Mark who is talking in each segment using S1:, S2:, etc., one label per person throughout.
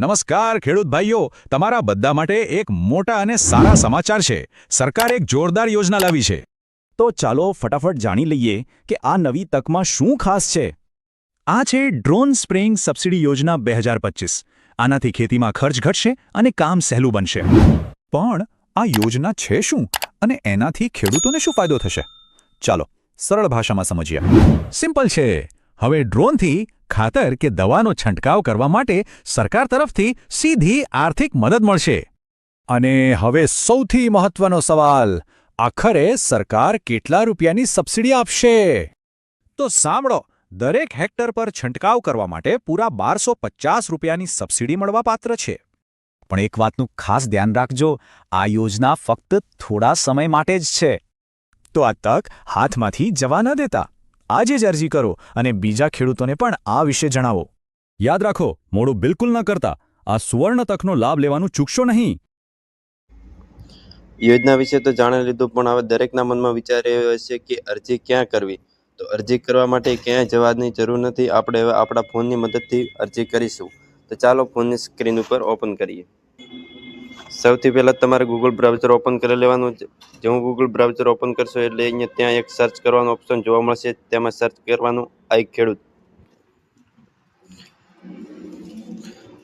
S1: નમસ્કાર, ખેડૂત ભાઈઓ. તમારા બધા માટે એક મોટા અને સારા સમાચાર છે. સરકાર એક જોરદાર યોજના લાવી છે.
S2: તો ચાલો ફટાફટ જાણી લઈએ કે આ નવી તકમાં શું ખાસ છે.
S1: આ છે ડ્રોન સ્પ્રેઇંગ સબસિડી યોજના બે આનાથી ખેતીમાં ખર્ચ ઘટશે અને કામ સહેલું બનશે. પણ આ યોજના છે શું? અને એનાથી ખેડૂતોને શું ફાયદો થશે? ચાલો, સરળ ભાષામાં સમજીએ. સિમ્પલ છે. હવે ડ્રોનથી ખાતર કે દવાનો છંટકાવ કરવા માટે સરકાર તરફથી સીધી આર્થિક મદદ મળશે.
S2: અને હવે સૌથી મહત્વનો સવાલ, આખરે સરકાર કેટલા રૂપિયાની સબસિડી આપશે?
S1: તો સાંભળો, દરેક હેક્ટર પર છંટકાવ કરવા માટે પૂરા બારસો પચાસ રૂપિયાની સબસિડી મળવા પાત્ર છે.
S2: પણ એક વાતનું ખાસ ધ્યાન રાખજો, આ યોજના ફક્ત થોડા સમય માટે જ છે. તો આ તક હાથમાંથી જવા ન દેતા. આજે જ અરજી કરો અને બીજા ખેડૂતોને પણ આ વિશે જણાવો.
S1: યાદ રાખો, મોડું બિલકુલ ન કરતા. આ સુવર્ણ તકનો લાભ લેવાનું ચૂકશો નહીં.
S3: યોજના વિશે તો જાણી લીધું, પણ હવે દરેકના મનમાં વિચાર એ હશે કે અરજી ક્યાં કરવી? તો અરજી કરવા માટે ક્યાંય જવાની જરૂર નથી. આપણે હવે આપણા ફોનની મદદથી અરજી કરીશું. તો ચાલો ફોનની સ્ક્રીન ઉપર ઓપન કરીએ. સૌથી પહેલાં તમારે ગૂગલ બ્રાઉઝર ઓપન કરી લેવાનું છે. જેવું ગૂગલ બ્રાઉઝર ઓપન કરશો એટલે અહીંયા ત્યાં એક સર્ચ કરવાનો ઓપ્શન જોવા મળશે. તેમાં સર્ચ કરવાનું આઈ ખેડૂત.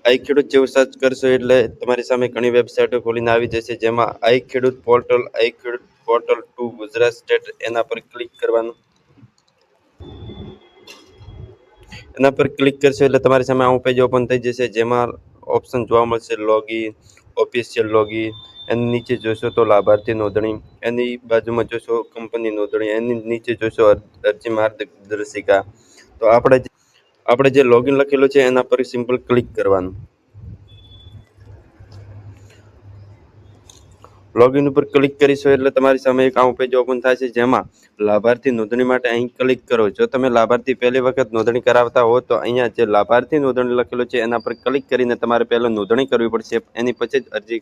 S3: આઈ ખેડૂત જેવું સર્ચ કરશો એટલે તમારી સામે ઘણી વેબસાઇટો ખોલીને આવી જશે. જેમાં આઈ ખેડૂત પોર્ટલ આઈ ખેડૂત પોર્ટલ ટુ ગુજરાત સ્ટેટ એના પર ક્લિક કરવાનું. એના પર ક્લિક કરશો એટલે તમારી સામે આવું પેજ ઓપન થઈ જશે. જેમાં ઓપ્શન જોવા મળશે લોગિન ઓફિશિયલ લોગિન, એની નીચે જોશો તો લાભાર્થી નોંધણી, એની બાજુમાં જોશો કંપની નોંધણી, એની નીચે જોશો અરજી માર્ગદર્શિકા. તો આપણે આપણે જે લોગિન લખેલું છે એના પર સિમ્પલ ક્લિક કરવાનું. લોગિન ઉપર ક્લિક કરીશો એટલે તમારી સામે એક આવું પેજ ઓપન થાય છે જેમાં લાભાર્થી નોંધણી માટે અહીં ક્લિક કરો. જો તમે લાભાર્થી પહેલી વખત નોંધણી કરાવતા હો, તો અહીંયા જે લાભાર્થી નોંધણી લખેલું છે, એના પર ક્લિક કરીને તમારે પહેલાં નોંધણી કરવી પડશે. એની પછી જ અરજી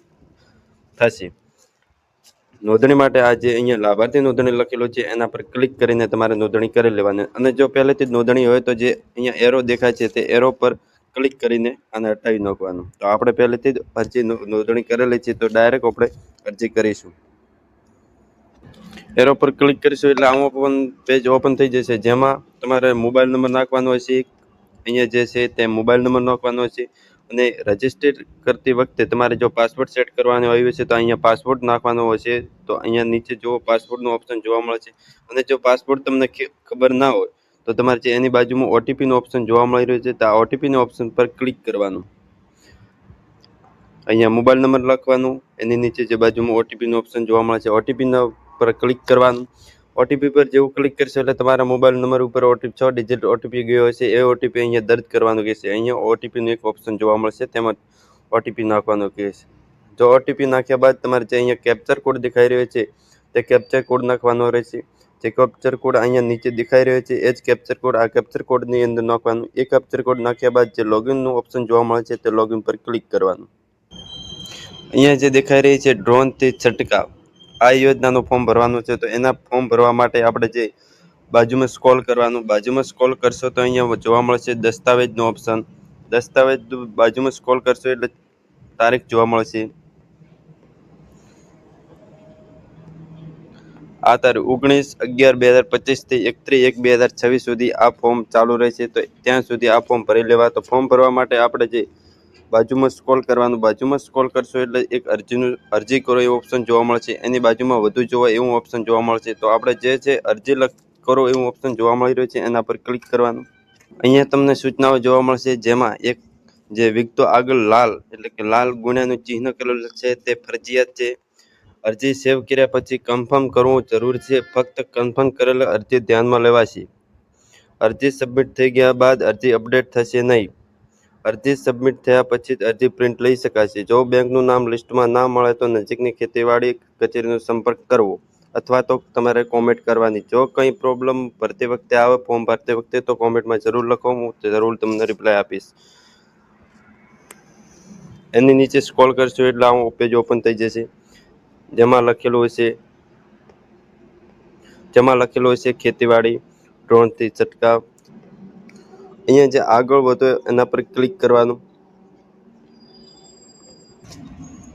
S3: થશે. નોંધણી માટે આ જે અહીંયા લાભાર્થી નોંધણી લખેલું છે, એના પર ક્લિક કરીને તમારે નોંધણી કરી લેવાની. અને જો પહેલેથી જ નોંધણી હોય, તો જે અહીંયા એરો દેખાય છે, તે એરો પર ક્લિક કરીને આને હટાવી નાખવાનું. તો આપણે પહેલેથી જ અરજી નોંધણી કરેલી છે, તો ડાયરેક્ટ આપણે અરજી કરીશું. એરો પર ક્લિક કરીશું, એટલે આમ ઓપન પેજ ઓપન થઈ જશે. જેમાં તમારે મોબાઈલ નંબર નાખવાનો હશે અહીંયા જે છે તે મોબાઈલ નંબર નાખવાનો છે. અને રજિસ્ટર કરતી વખતે તમારે જો પાસવર્ડ સેટ કરવાનો આવ્યો છે, તો અહીંયા પાસવર્ડ નાખવાનો હશે તો અહીંયા નીચે જો પાસવર્ડનું ઓપ્શન જોવા મળે છે. અને જો પાસવર્ડ તમને ખબર ના હોય તો તમારે જે એની બાજુમાં ઓટીપીનું ઓપ્શન જોવા મળી રહ્યું છે તો આ ઓટીપીનું ઓપ્શન પર ક્લિક કરવાનું અહીંયા મોબાઈલ નંબર લખવાનું એની નીચે જે બાજુમાં ઓટીપીનો ઓપ્શન જોવા મળે છે ઓટીપીના પર ક્લિક કરવાનું ઓટીપી પર જેવું ક્લિક કરશો એટલે તમારા મોબાઈલ નંબર ઉપર ઓટીપી છ ડિજિટ ઓટીપી ગયો હશે એ ઓટીપી અહીંયા દર્જ કરવાનું કહેશે અહીંયા ઓટીપીનું એક ઓપ્શન જોવા મળશે તેમાં ઓટીપી નાખવાનું કહેશે જો ઓટીપી નાખ્યા બાદ તમારે જે અહીંયા કેપ્ચર કોડ દેખાઈ રહ્યો છે તે કેપ્ચર કોડ નાખવાનો રહેશે જે કેપ્ચર કોડ અહીંયા નીચે દેખાઈ રહ્યો છે, એ જ કેપ્ચર કોડ આ કેપ્ચર કોડની અંદર નાખવાનું. એ કેપ્ચર કોડ નાખ્યા બાદ જે લોગિનનું ઓપ્શન જોવા મળે છે, તે લોગિન પર ક્લિક કરવાનું. અહીંયા જે દેખાઈ રહી છે ડ્રોનથી છંટકાવ. આ યોજનાનું ફોર્મ ભરવાનું છે, તો એના ફોર્મ ભરવા માટે આપણે જે બાજુમાં સ્કોલ કરવાનું. બાજુમાં સ્કોલ કરશો તો અહીંયા જોવા મળશે દસ્તાવેજનો ઓપ્શન દસ્તાવેજ બાજુમાં સ્કોલ કરશો એટલે તારીખ જોવા મળશે આ તારીખ ઓગણીસ અગિયાર બે હજાર પચીસથી એકત્રીસ એક બે હજાર છવ્વીસ સુધી આ ફોર્મ ચાલુ રહેશે. તો ત્યાં સુધી આ ફોર્મ ભરી લેવા. તો ફોર્મ ભરવા માટે આપણે જે બાજુમાં સ્કોલ કરવાનું, બાજુમાં સ્કોલ કરશો એટલે એક અરજીનું, અરજી કરો એવું ઓપ્શન જોવા મળશે. એની બાજુમાં વધુ જોવા એવું ઓપ્શન જોવા મળશે. તો આપણે જે છે અરજી લખ, કરો એવું ઓપ્શન જોવા મળી રહ્યું છે. એના પર ક્લિક કરવાનું. અહીંયા તમને સૂચનાઓ જોવા મળશે જેમાં એક જે વિગતો આગળ લાલ, એટલે કે લાલ ગુણ્યાનું ચિહ્ન કરેલું છે. તે ફરજિયાત છે. અરજી સેવ કર્યા પછી કન્ફર્મ કરવું જરૂર છે. ફક્ત કન્ફર્મ કરેલ અરજી ધ્યાનમાં લેવાશે. અરજી સબમિટ થઈ ગયા બાદ અરજી અપડેટ થશે નહીં. અરજી સબમિટ થયા પછી જ અરજી પ્રિન્ટ લઈ શકાશે. જો બેંકનું નામ લિસ્ટમાં ના મળે તો નજીકની ખેતીવાડી કચેરીનો સંપર્ક કરવો અથવા તો તમારે કોમેન્ટ કરવાની. જો કંઈ પ્રોબ્લેમ ભરતી વખતે આવે ફોર્મ ભરતી વખતે તો કોમેન્ટમાં જરૂર લખો. હું જરૂર તમને રિપ્લાય આપીશ. એની નીચે સ્કોલ કરશો એટલે આ પેજ ઓપન થઈ જશે. જેમાં લખેલું છે, જેમાં લખેલું છે, ખેતીવાડી ડ્રોનથી છટકાવ. અહીંયા જે આગળ વધો એના પર ક્લિક કરવાનું.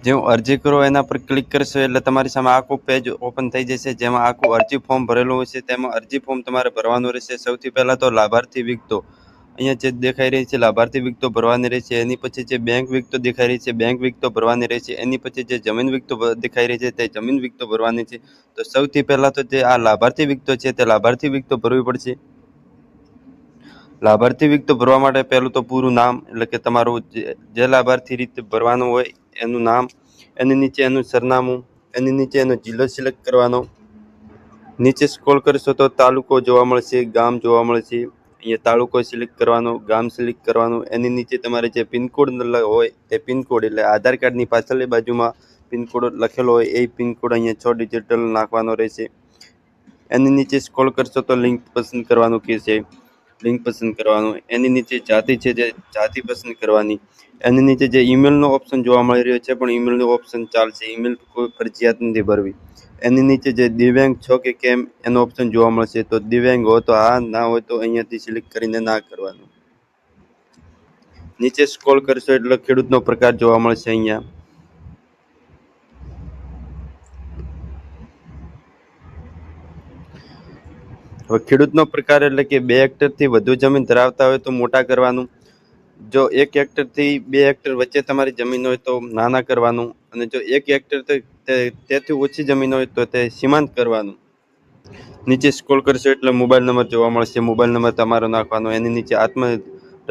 S3: જેવું અરજી કરો એના પર ક્લિક કરશો એટલે તમારી સામે આખું પેજ ઓપન થઈ જશે, જેમાં આખું અરજી ફોર્મ ભરેલું હશે તેમાં અરજી ફોર્મ તમારે ભરવાનું રહેશે. સૌથી પહેલાં તો લાભાર્થી વિગતો. અહીંયા જે દેખાઈ રહી છે, લાભાર્થી વિગતો ભરવાની રહેશે એની પછી જે બેંક વિગતો દેખાઈ રહી છે બેંક વિગતો ભરવાની રહેશે એની પછી જે જમીન વિગતો દેખાઈ રહી છે તે જમીન વિગતો ભરવાની છે. તો સૌથી પહેલાં તો જે આ લાભાર્થી વિગતો છે તે લાભાર્થી વિગતો ભરવી પડશે. લાભાર્થી વિગતો ભરવા માટે પહેલું તો પૂરું નામ, એટલે કે તમારું જે લાભાર્થી રીતે ભરવાનું હોય એનું નામ, એની નીચે એનું સરનામું, એની નીચે એનો જિલ્લો સિલેક્ટ કરવાનો. નીચે સ્ક્રોલ કરશો તો તાલુકો જોવા મળશે, ગામ જોવા મળશે. અહીંયા તાલુકો સિલેક્ટ કરવાનો, ગામ સિલેક્ટ કરવાનું, એની નીચે તમારે જે પિનકોડ હોય એ પિનકોડ એટલે આધાર કાર્ડની પાછળની બાજુમાં પિનકોડ લખેલો હોય એ પિનકોડ અહીંયા છ ડિજિટલ નાખવાનો રહેશે. એની નીચે સ્ક્રોલ કરશો તો લિંક પસંદ કરવાનું કહેશે. લિંક પસંદ કરવાનું, એની નીચે જાતિ છે જે જાતિ પસંદ કરવાની, એની નીચે જે ઈમેલનો ઓપ્શન જોવા મળી રહ્યો છે, પણ ઈમેલનો ઓપ્શન ચાલશે ઈમેલ કોઈ ફરજિયાત નથી ભરવી. એની નીચે જે દિવ્યાંગ છો કે કેમ, એનો ઓપ્શન જોવા મળશે. તો દિવ્યાંગ હોય તો હા ના હોય તો અહીંયાથી સિલેક્ટ કરીને ના કરવાનું. નીચે સ્ક્રોલ કરશો એટલે ખેડૂતનો પ્રકાર જોવા મળશે અહીંયા. હવે ખેડૂતનો પ્રકાર એટલે કે બે હેક્ટરથી વધુ જમીન ધરાવતા હોય તો મોટા કરવાનું. જો એક હેક્ટરથી બે હેક્ટર વચ્ચે તમારી જમીન હોય તો નાના કરવાનું અને જો એક હેક્ટર તેથી ઓછી જમીન હોય તો તે સીમાંત કરવાનું. નીચે સ્ક્રોલ કરશો એટલે મોબાઈલ નંબર જોવા મળશે. મોબાઈલ નંબર તમારો નાખવાનો, એની નીચે આત્મ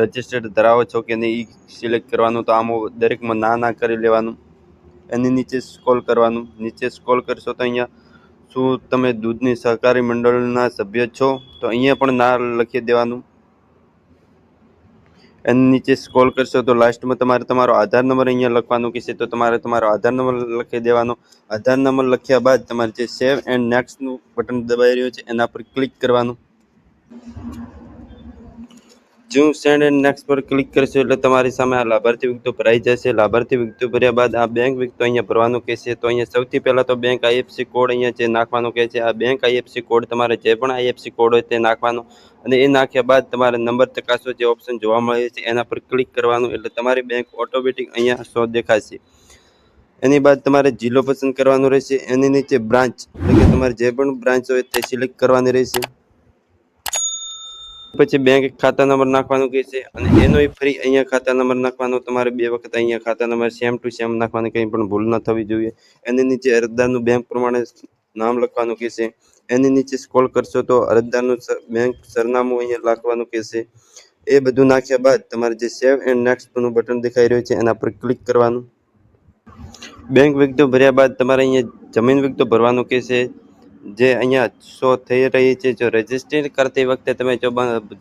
S3: રજિસ્ટર્ડ ધરાવો છો કે નહીં એ સિલેક્ટ કરવાનું તો આમાં દરેકમાં ના ના કરી લેવાનું. એની નીચે સ્ક્રોલ કરવાનું. નીચે સ્ક્રોલ કરશો તો અહીંયા શું તમે દૂધની સહકારી મંડળના સભ્ય છો? તો અહીંયા પણ ના લખી દેવાનું. એની નીચે સ્ક્રોલ કરશો તો લાસ્ટમાં તમારે તમારો આધાર નંબર અહીંયા લખવાનો કહેશે. તો તમારે તમારો આધાર નંબર લખી દેવાનો. આધાર નંબર લખ્યા બાદ તમારે જે સેવ એન્ડ નેક્સ્ટનું બટન દબાઈ રહ્યું છે, એના પર ક્લિક કરવાનું. જો સેન્ડ એન્ડ નેક્સ્ટ પર ક્લિક કરશો એટલે તમારી સામે આ લાભાર્થી વિગતો ભરાઈ જશે. લાભાર્થી વિગતો ભર્યા બાદ આ બેંક વિગતો અહીંયા ભરવાનું કહેશે. તો અહીંયા સૌથી પહેલાં તો બેંક આઈએફસી કોડ અહીંયા જે નાખવાનું કહે છે, આ બેંક આઈએફસી કોડ તમારે જે પણ આઈએફસી કોડ હોય તે નાખવાનો અને એ નાખ્યા બાદ તમારે નંબર ચકાસો જે ઓપ્શન જોવા મળે છે, એના પર ક્લિક કરવાનું એટલે તમારી બેંક ઓટોમેટિક અહીંયા શો દેખાશે. એની બાદ તમારે જિલ્લો પસંદ કરવાનો રહેશે. એની નીચે બ્રાન્ચ એટલે કે તમારે જે પણ બ્રાન્ચ હોય તે સિલેક્ટ કરવાની રહેશે. પછી બેંક ખાતા નંબર નાખવાનો કહેશે અને એનો ફરી અહીંયા ખાતા નંબર નાખવાનો, તમારે બે વખત અહીંયા ખાતા નંબર સેમ ટુ સેમ નાખવાની કંઈ પણ ભૂલ ન થવી જોઈએ. એની નીચે અરજદારનું બેંક પ્રમાણે નામ લખવાનું કહેશે એની નીચે સ્કોલ કરશો તો અરજદારનું બેંક સરનામું અહીંયા લખવાનું કહેશે એ બધું નાખ્યા બાદ તમારે જે સેવ એન્ડ નેક્સ્ટનું બટન દેખાઈ રહ્યું છે એના પર ક્લિક કરવાનું. બેંક વિગતો ભર્યા બાદ તમારે અહીંયા જમીન વિગતો ભરવાનું કહેશે જે અહીંયા શો થઈ રહી છે, જો રજિસ્ટર કરતી વખતે તમે જો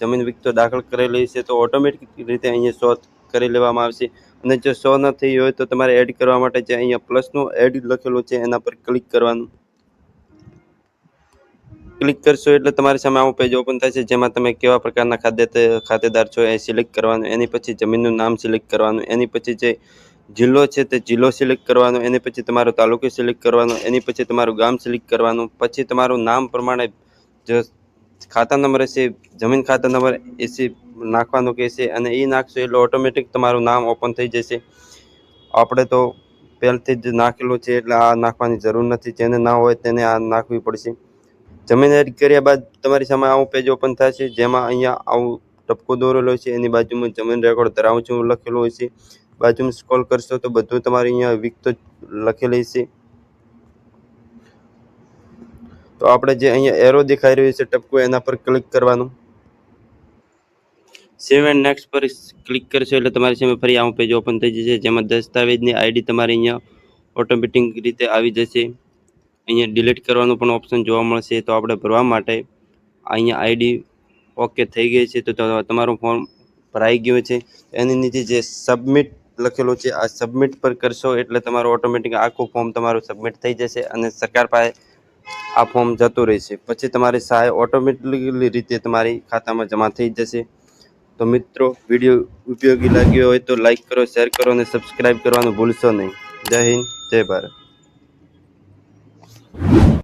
S3: જમીન વિગતો દાખલ કરેલી છે, તો ઓટોમેટિક રીતે અહીંયા શો કરી લેવામાં આવશે. અને જો શો ન થઈ હોય તો તમારે એડ કરવા માટે જે અહીંયા પ્લસનું એડ લખેલું છે, એના પર ક્લિક કરવાનું. ક્લિક કરશો એટલે તમારી સામે આવું પેજ ઓપન થશે જેમાં તમે કેવા પ્રકારના ખાદ્ય ખાતેદાર છો એ સિલેક્ટ કરવાનું, એની પછી જમીનનું નામ સિલેક્ટ કરવાનું, એની પછી જે જિલ્લો છે તે જિલ્લો સિલેક્ટ કરવાનો, એની પછી તમારો તાલુકો સિલેક્ટ કરવાનો, એની પછી તમારું ગામ સિલેક્ટ કરવાનું, પછી તમારું નામ પ્રમાણે જે ખાતા નંબર હશે, જમીન ખાતા નંબર એસી નાખવાનું કહેશે અને એ નાખશો એટલે ઓટોમેટિક તમારું નામ ઓપન થઈ જશે. આપણે તો પહેલથી જ નાખેલું છે એટલે આ નાખવાની જરૂર નથી, જેને ના હોય તેને આ નાખવી પડશે. જમીન એડ કર્યા બાદ તમારી સામે આવું પેજ ઓપન થશે, જેમાં અહીંયા આવું ટપકો દોરેલો છે, એની બાજુમાં જમીન રેકોર્ડ ધરાવું છું, લખેલું હોય છે. બાજુમાં સ્ક્રોલ કરશો તો બધું તમારે અહીંયા વિગતો લખેલી છે. તો આપણે જે અહીંયા એરો દેખાઈ રહ્યું છે ટપકું, એના પર ક્લિક કરવાનું. સેવ એન્ડ નેક્સ્ટ પર ક્લિક કરશો એટલે તમારી સામે ફરી આવું પેજ ઓપન થઈ જશે, જેમાં દસ્તાવેજની આઈડી તમારે અહીંયા ઓટોમેટિક રીતે આવી જશે. અહીંયા ડિલીટ કરવાનું પણ ઓપ્શન જોવા મળશે, તો આપણે ભરવા માટે અહીંયા આઈડી ઓકે થઈ ગઈ છે, ત- તમારું ફોર્મ ભરાઈ ગયું છે. એની નીચે જે સબમિટ લખેલું છે, આ સબમિટ પર કરશો એટલે તમારું ઓટોમેટિક આખું ફોર્મ તમારું સબમિટ થઈ જશે અને સરકાર પાસે આ ફોર્મ જતું રહેશે. પછી તમારી સહાય ઓટોમેટિકલી રીતે તમારી ખાતામાં જમા થઈ જશે. તો મિત્રો, વીડિયો ઉપયોગી લાગ્યો હોય તો લાઈક કરો શેર કરો અને સબસ્ક્રાઈબ કરવાનું ભૂલશો નહીં. જય હિન્દ, જય ભારત.